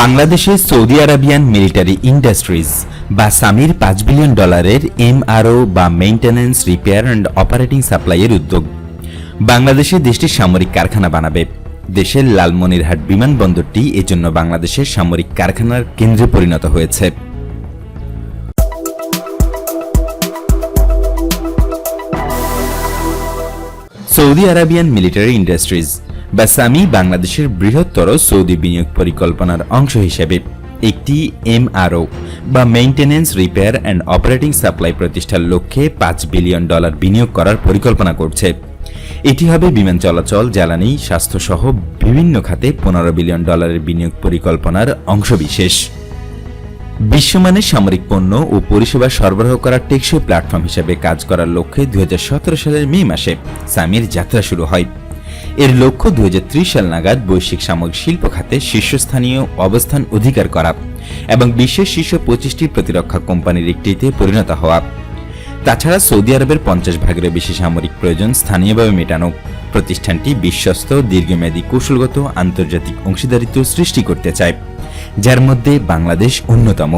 বাংলাদেশে Saudi Arabian military industries বা সামির পাঁচ বিলিয়ন ডলারের এমআরও বা মেইনটেন্যান্স রিপেয়ার অ্যান্ড অপারেটিং সাপ্লাইয়ের উদ্যোগ। বাংলাদেশে দেশটির সামরিক কারখানা বানাবে। দেশের লালমনিরহাট বিমানবন্দরটি এজন্য বাংলাদেশের সামরিক কারখানার কেন্দ্রে পরিণত হয়েছে। সৌদি আরাবিয়ান মিলিটারি ইন্ডাস্ট্রিজ বা সামি বাংলাদেশের বৃহত্তর সৌদি বিনিয়োগ পরিকল্পনার অংশ হিসেবে একটি এমআরও বা maintenance, repair and operating supply প্রতিষ্ঠার লক্ষ্যে পাঁচ বিলিয়ন ডলার বিনিয়োগ করার পরিকল্পনা করছে। এটি হবে বিমান চলাচল, জ্বালানি, স্বাস্থ্যসহ বিভিন্ন খাতে পনেরো বিলিয়ন ডলারের বিনিয়োগ পরিকল্পনার অংশবিশেষ বিশ্বমানের সামরিক পণ্য ও পরিষেবা সরবরাহ করার টেকসই প্ল্যাটফর্ম হিসেবে কাজ করার লক্ষ্যে দুই হাজার সতেরো সালের মে মাসে সামির যাত্রা শুরু হয়। এর লক্ষ্য দুই হাজার ত্রিশ সাল নাগাদ বৈশ্বিক সামরিক শিল্প খাতে শীর্ষস্থানীয় অবস্থান অধিকার করা এবং বিশ্বের শীর্ষ পঁচিশটি প্রতিরক্ষা কোম্পানির একটিতে পরিণত হওয়া। তাছাড়া সৌদি আরবের পঞ্চাশ ভাগের বেশি সামরিক প্রয়োজন স্থানীয়ভাবে মেটানো প্রতিষ্ঠানটি বিশ্বস্ত, দীর্ঘমেয়াদী, কৌশলগত, আন্তর্জাতিক অংশীদারিত্ব সৃষ্টি করতে চায়, যার মধ্যে বাংলাদেশ অন্যতম।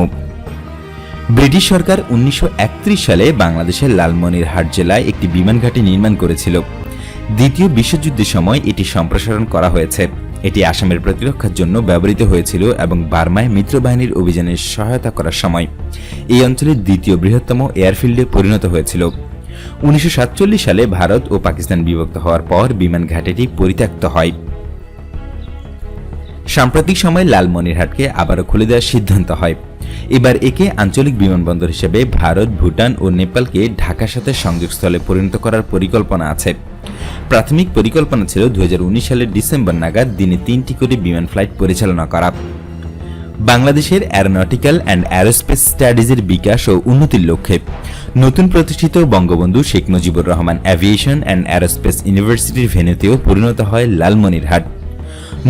ব্রিটিশ সরকার উনিশশো একত্রিশ সালে বাংলাদেশের লালমনিরহাট জেলায় একটি বিমান ঘাঁটি নির্মাণ করেছিল। দ্বিতীয় বিশ্বযুদ্ধের সময় এটি সম্প্রসারণ করা হয়েছে। এটি আসামের প্রতিরক্ষার জন্য ব্যবহৃত হয়েছিল এবং বার্মায় মিত্রবাহিনীর অভিযানে সহায়তা করার সময়। এই অঞ্চলের দ্বিতীয় বৃহত্তম এয়ারফিল্ডে পরিণত হয়েছিল। উনিশশো সাতচল্লিশ সালে ভারত ও পাকিস্তান বিভক্ত হওয়ার পর বিমান ঘাটিটি পরিত্যক্ত হয়। সাম্প্রতিক সময়ে লালমনিরহাটকে আবারও খুলে দেওয়ার সিদ্ধান্ত হয়। এবার একে আঞ্চলিক বিমানবন্দর হিসেবে ভারত, ভুটান ও নেপালকে ঢাকার সাথে সংযোগস্থলে পরিণত করার পরিকল্পনা আছে। প্রাথমিক পরিকল্পনা ছিল দু হাজার উনিশ সালের ডিসেম্বর নাগাদ দিনে তিনটি করে বিমান ফ্লাইট পরিচালনা করা। বাংলাদেশের অ্যারোনটিক্যাল অ্যান্ড অ্যারোস্পেস স্টাডিজের বিকাশ ও উন্নতির লক্ষ্যে নতুন প্রতিষ্ঠিত Bangabandhu Sheikh Mujibur Rahman aviation and aerospace ইউনিভার্সিটির ভেন্যুতেও পরিণত হয় লালমনিরহাট।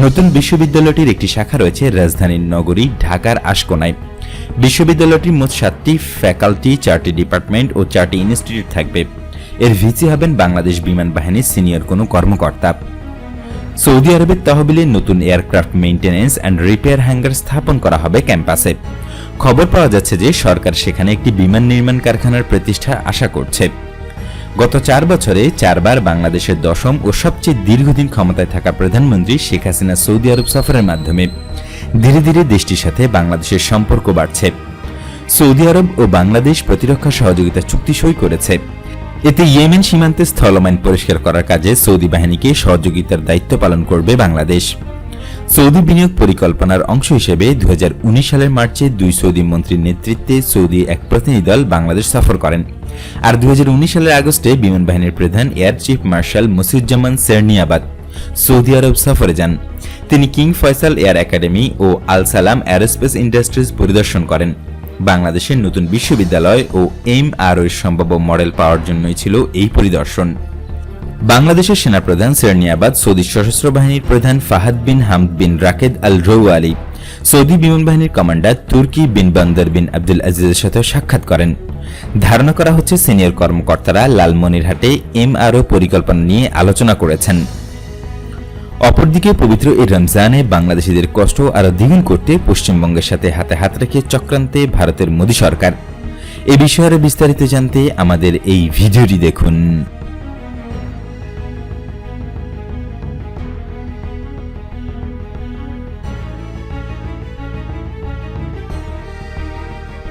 নতুন বিশ্ববিদ্যালয়টির একটি শাখা রয়েছে রাজধানীর নগরী ঢাকার আশকোনায়। বিশ্ববিদ্যালয়টির মোট সাতটি ফ্যাকাল্টি, চারটি ডিপার্টমেন্ট ও চারটি ইনস্টিটিউট থাকবে। এর ভিসি হবেন বাংলাদেশ বিমান বাহিনীর সিনিয়র কোনো কর্মকর্তা। সৌদি আরবের তহবিলে নতুন aircraft maintenance and repair hangar স্থাপন করা হবে ক্যাম্পাসে। খবর পাওয়া যাচ্ছে যে সরকার সেখানে একটি বিমান নির্মাণ কারখানার প্রতিষ্ঠা আশা করছে। গত চার বছরে চারবার বাংলাদেশের দশম ও সবচেয়ে দীর্ঘদিন ক্ষমতায় থাকা প্রধানমন্ত্রী শেখ হাসিনা সৌদি আরব সফরের মাধ্যমে ধীরে ধীরে দেশটির সাথে বাংলাদেশের সম্পর্ক বাড়ছে। সৌদি আরব ও বাংলাদেশ প্রতিরক্ষা সহযোগিতা চুক্তি সই করেছে। এতে ইয়েমেন সীমান্তে স্থলমাইন পরিষ্কার করার কাজে সৌদি বাহিনীকে সহযোগিতার দায়িত্ব পালন করবে বাংলাদেশ। সৌদি বিনিয়োগ পরিকল্পনার অংশ হিসেবে দুই হাজার উনিশ সালের মার্চে দুই সৌদি মন্ত্রীর নেতৃত্বে সৌদি এক প্রতিনিধি দল বাংলাদেশ সফর করেন। আর দুহাজার উনিশ সালের আগস্টে বিমান বাহিনীর প্রধান air chief marshal Musiuzzaman Serniabat Saudi Arab সফরে যান। তিনি কিং ফয়সাল এয়ার একাডেমি ও আল সালাম অ্যারোস্পেস ইন্ডাস্ট্রিজ পরিদর্শন করেন। বাংলাদেশের নতুন বিশ্ববিদ্যালয় ও এম আর সম্ভাব্য মডেল পাওয়ার জন্যই ছিল এই পরিদর্শন। বাংলাদেশের সেনাপ্রধান সেরনিয়াবাদ সৌদি সশস্ত্র বাহিনীর প্রধান ফাহাদ বিন হামদ বিন রাকেদ আল রৌ আলী সৌদি বিমান বাহিনীর কমান্ডার তুর্কি বিন বান্দর বিন আব্দুল আজিজের সাথে সাক্ষাৎ করেন। ধারণা করা হচ্ছে সিনিয়র কর্মকর্তারা লালমনিরহাটে এমআরও পরিকল্পনা নিয়ে আলোচনা করেছেন। অপরদিকে পবিত্র এই রমজানে বাংলাদেশিদের কষ্ট আরও দ্বিগুণ করতে পশ্চিমবঙ্গের সাথে হাতে হাত রেখে চক্রান্তে ভারতের মোদী সরকার। এ বিষয়ে বিস্তারিত জানতে আমাদের এই ভিডিওটি দেখুন।